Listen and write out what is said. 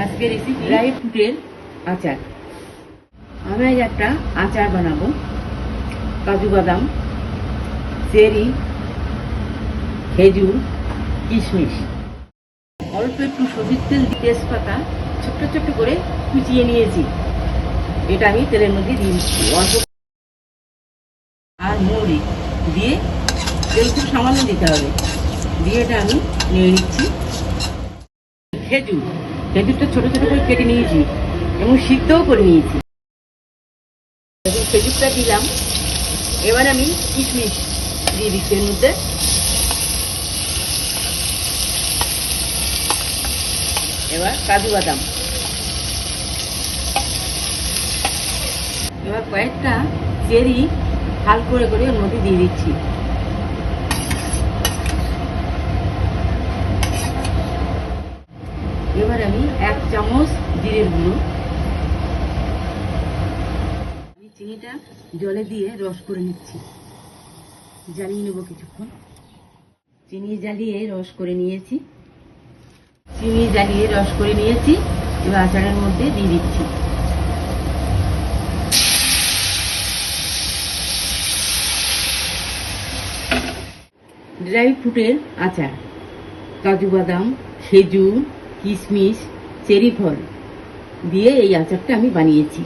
আজকে recipe dry ফ্রুটের আচার। আমি আজ একটা আচার বানাবো। কাজু বাদাম, চেরি, খেজুর, কিশমিশ। অল্প একটু সবজির তেল তেজপাতা ছোট্ট ছোট্ট করে কুচিয়ে নিয়েছি। এটা আমি তেলের মধ্যে দিয়ে দিচ্ছি। অল্প আর মৌরি দিয়ে তেল খুব সামান্য দিতে হবে। দিয়ে এটা আমি নিয়ে নিচ্ছি খেজুর। খেজুরটা ছোট ছোট করে কেটে নিয়েছি এবং সিদ্ধও করে নিয়েছি। খেজুরটা দিলাম। এবার আমি কিশমিশ দিয়ে দিচ্ছি এর মধ্যে। এবার কাজু বাদাম। এবার কয়েকটা চেরি হাল করে করে ওর মধ্যে দিয়ে দিচ্ছি। এবার আমি এক চামচ জিরের গুঁড়ো। আমি চিনিটা জলে দিয়ে রস করে নিচ্ছি। জ্বালিয়ে নেব কিছুক্ষণ। চিনি জ্বালিয়ে রস করে নিয়েছি। চিনি জ্বালিয়ে রস করে নিয়েছি। এবার আচারের মধ্যে দিয়ে দিচ্ছি। ড্রাই ফ্রুটের আচার। কাজু বাদাম, খেজুর কিশমিশ চেরি ফল। দিয়ে এই আচারটা আমি বানিয়েছি।